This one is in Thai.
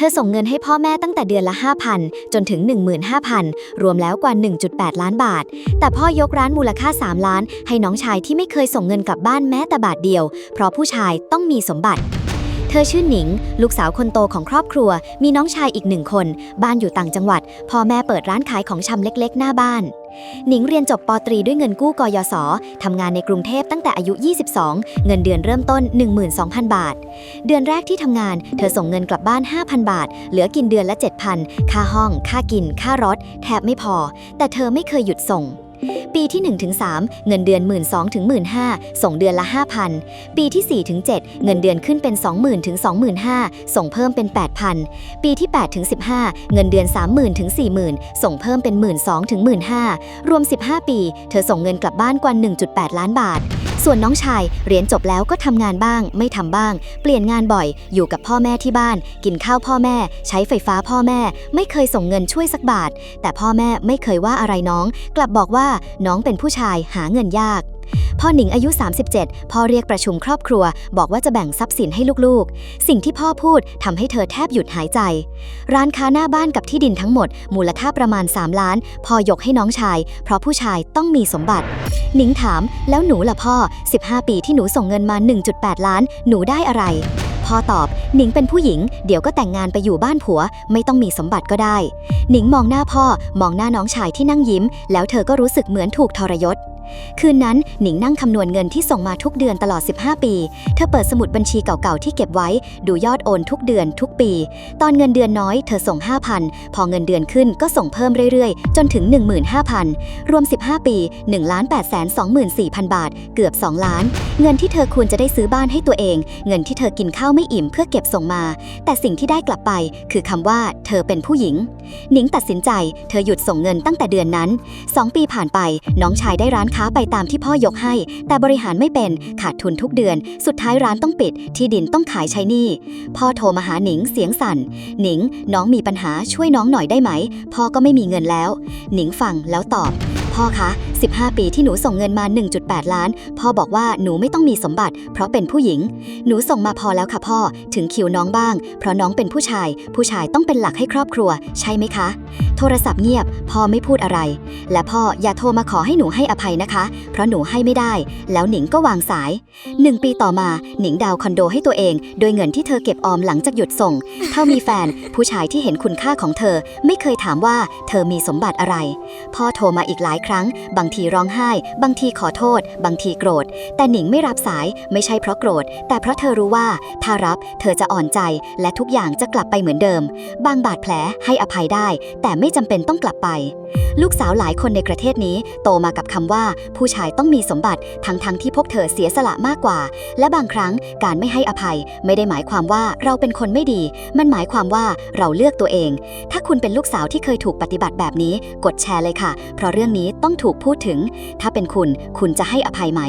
เธอส่งเงินให้พ่อแม่ตั้งแต่เดือนละ 5,000 จนถึง 15,000 รวมแล้วกว่า 1.8 ล้านบาท แต่พ่อยกร้านมูลค่า 3 ล้าน ให้น้องชายที่ไม่เคยส่งเงินกลับบ้านแม้แต่บาทเดียว เพราะผู้ชายต้องมีสมบัติ เธอชื่อหนิง ลูกสาวคนโตของครอบครัว มีน้องชายอีกหนึ่งคน บ้านอยู่ต่างจังหวัด พ่อแม่เปิดร้านขายของชำเล็กๆ หน้าบ้าน หนิงเรียนจบปตรีด้วยเงินกู้กยศทำงานในกรุงเทพตั้งแต่อายุ 22 เงินเดือนเริ่มต้น 12,000 บาท เดือนแรกที่ทำงาน เธอส่งเงินกลับบ้าน 5,000 บาท เหลือกินเดือนละ 7,000 ค่าห้อง ค่ากิน ค่ารถ แทบไม่พอ แต่เธอไม่เคยหยุดส่งปีที่ 1-3 เงินเดือน 1 2 0 0 0ถึง15,000ส่งเดือนละ 5,000 ปีที่ 4-7 เงินเดือนขึ้นเป็น 20,000ถึง25,000 ส่งเพิ่มเป็น 8,000 ปีที่8-15 เงินเดือน 30,000ถึง40,000 ส่งเพิ่มเป็น 12,000ถึง15,000รวม 15 ปี เธอส่งเงินกลับบ้านกว่า 1.8 ล้านบาท ส่วนน้องชายเรียนจบแล้วก็ทำงานบ้าง ไม่ทำบ้าง เปลี่ยนงานบ่อย อยู่กับพ่อแม่ที่บ้าน กินข้าวพ่อแม่ ใช้ไฟฟ้าพ่อแม่ ไม่เคยส่งเงินช่วยสักบาท แต่พ่อแม่ไม่เคยว่าอะไรน้อง กลับบอกว่าน้องเป็นผู้ชายหาเงินยากพ่อหนิงอายุ 37 พ่อเรียกประชุมครอบครัว บอกว่าจะแบ่งทรัพย์สินให้ลูกๆ สิ่งที่พ่อพูดทำให้เธอแทบหยุดหายใจ ร้านค้าหน้าบ้านกับที่ดินทั้งหมด มูลค่าประมาณ 3 ล้าน พ่อยกให้น้องชาย เพราะผู้ชายต้องมีสมบัติ หนิงถาม แล้วหนูล่ะพ่อ 15 ปีที่หนูส่งเงินมา 1.8 ล้าน หนูได้อะไร พ่อตอบ หนิงเป็นผู้หญิง เดี๋ยวก็แต่งงานไปอยู่บ้านผัว ไม่ต้องมีสมบัติก็ได้ หนิงมองหน้าพ่อ มองหน้าน้องชายที่นั่งยิ้ม แล้วเธอก็รู้สึกเหมือนถูกทรยศ คืนนั้นหนิงนั่งคำนวณเงินที่ส่งมาทุกเดือนตลอด 15 ปี เธอเปิดสมุดบัญชีเก่าๆที่เก็บไว้ ดูยอดโอนทุกเดือนทุกปี ตอนเงินเดือนน้อยเธอส่ง 5,000 พอเงินเดือนขึ้นก็ส่งเพิ่มเรื่อยๆ จนถึง 15,000 รวม 15 ปี 1 8 2 4 0 0 0 บาท เกือบ 2 ล้าน เงินที่เธอควรจะได้ซื้อบ้านให้ตัวเอง เงินที่เธอกินข้าวไม่อิ่มเพื่อเก็บส่งมา แต่สิ่งที่ได้กลับไป คือคำว่า เธอเป็นผู้หญิง หนิงตัดสินใจ เธอหยุดส่งเงินตั้งแต่เดือนนั้น 2 ปีผ่านไป น้องชายได้ร้านค้าไปตามที่พ่อยกให้ แต่บริหารไม่เป็น ขาดทุนทุกเดือน สุดท้ายร้านต้องปิด ที่ดินต้องขายใช้หนี้ พ่อโทรมาหาหนิงเสียงสั่น หนิง น้องมีปัญหาช่วยน้องหน่อยได้ไหม พ่อก็ไม่มีเงินแล้ว หนิงฟังแล้วตอบ พ่อคะ15 ปีที่หนูส่งเงินมา 1.8 ล้าน พ่อบอกว่าหนูไม่ต้องมีสมบัติ เพราะเป็นผู้หญิง หนูส่งมาพอแล้วค่ะพ่อ ถึงคิวน้องบ้าง เพราะน้องเป็นผู้ชาย ผู้ชายต้องเป็นหลักให้ครอบครัว ใช่ไหมคะ โทรศัพท์เงียบ พ่อไม่พูดอะไร และพ่ออย่าโทรมาขอให้หนูให้อภัยนะคะ เพราะหนูให้ไม่ได้ แล้วหนิงก็วางสายหนึ่งปีต่อมา หนิงดาวคอนโดให้ตัวเอง โดยเงินที่เธอเก็บออมหลังจากหยุดส่ง เท่ามีแฟน ผู้ชายที่เห็นคุณค่าของเธอ ไม่เคยถามว่า เธอมีสมบัติอะไร พ่อโทรมาอีกหลายครั้ง บางางทีร้องไห้ บางทีขอโทษ บางทีโกรธ แต่หนิงไม่รับสายไม่ใช่เพราะโกรธ แต่เพราะเธอรู้ว่าถ้ารับเธอจะอ่อนใจและทุกอย่างจะกลับไปเหมือนเดิม บางบาดแผลให้อภัยได้ แต่ไม่จำเป็นต้องกลับไป ลูกสาวหลายคนในประเทศนี้ โตมากับคำว่า ผู้ชายต้องมีสมบัติทั้งๆทที่พวกเธอเสียสละมากกว่า และบางครั้งการไม่ให้อภัย ไม่ได้หมายความว่าเราเป็นคนไม่ดี มันหมายความว่าเราเลือกตัวเอง ถ้าคุณเป็นลูกสาวที่เคยถูกปฏิบัติแบบนี้ กดแชร์เลยค่ะ เพราะเรื่องนี้ต้องถูกพูดดถึง ถ้าเป็นคุณ คุณจะให้อภัยไหม